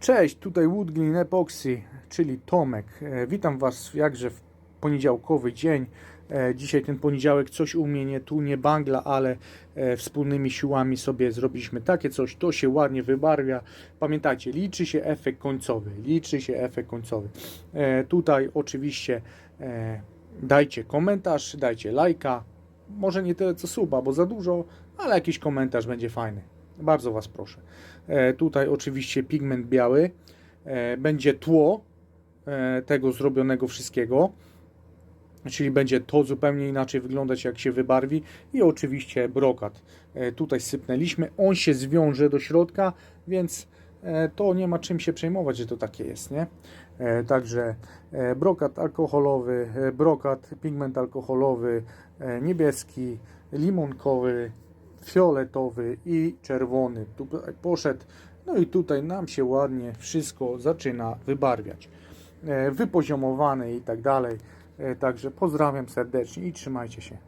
Cześć, tutaj Woodglin Epoxy, czyli Tomek. E, Witam Was jakże w poniedziałkowy dzień. E, Dzisiaj ten poniedziałek coś u mnie nie tu, nie bangla, ale e, wspólnymi siłami sobie zrobiliśmy takie coś. To się ładnie wybarwia. Pamiętajcie, liczy się efekt końcowy. Liczy się efekt końcowy. Tutaj oczywiście dajcie komentarz, dajcie lajka. Może nie tyle co suba, bo za dużo, ale jakiś komentarz będzie fajny. Bardzo Was proszę. E, tutaj oczywiście pigment biały. E, będzie tło e, tego zrobionego wszystkiego. Czyli będzie to zupełnie inaczej wyglądać, jak się wybarwi. I oczywiście brokat. Tutaj sypnęliśmy. On się zwiąże do środka, więc to nie ma czym się przejmować, że to takie jest, nie? Także brokat alkoholowy, brokat, pigment alkoholowy, niebieski, limonkowy, fioletowy i czerwony. Tutaj poszedł. No i tutaj nam się ładnie wszystko zaczyna wybarwiać. E, Wypoziomowane i tak dalej. E, Także pozdrawiam serdecznie i trzymajcie się.